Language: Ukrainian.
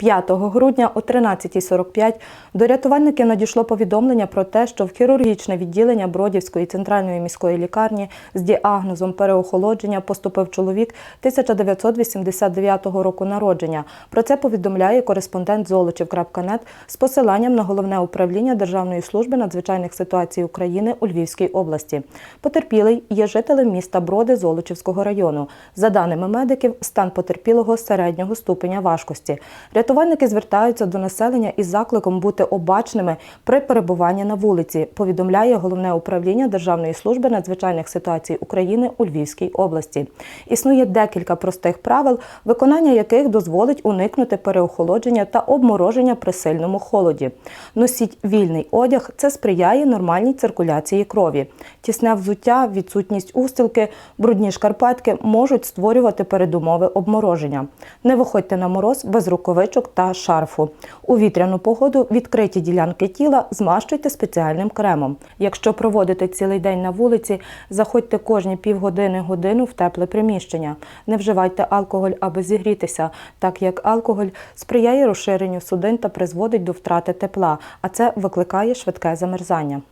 5 грудня о 13.45 до рятувальників надійшло повідомлення про те, що в хірургічне відділення Бродівської центральної міської лікарні з діагнозом переохолодження поступив чоловік 1989 року народження. Про це повідомляє кореспондент Золочів.нет з посиланням на головне управління Державної служби надзвичайних ситуацій України у Львівській області. Потерпілий є жителем міста Броди Золочівського району. За даними медиків, стан потерпілого середнього ступеня важкості. Рятувальники звертаються до населення із закликом бути обачними при перебуванні на вулиці. Повідомляє головне управління Державної служби надзвичайних ситуацій України у Львівській області. Існує декілька простих правил, виконання яких дозволить уникнути переохолодження та обмороження при сильному холоді. Носіть вільний одяг це сприяє нормальній циркуляції крові. Тісне взуття, відсутність устілки, брудні шкарпетки можуть створювати передумови обмороження. Не виходьте на мороз без рукавичок та шарфу. У вітряну погоду відкриті ділянки тіла змащуйте спеціальним кремом. Якщо проводите цілий день на вулиці, заходьте кожні півгодини годину в тепле приміщення. Не вживайте алкоголь, аби зігрітися, так як алкоголь сприяє розширенню судин та призводить до втрати тепла, а це викликає швидке замерзання.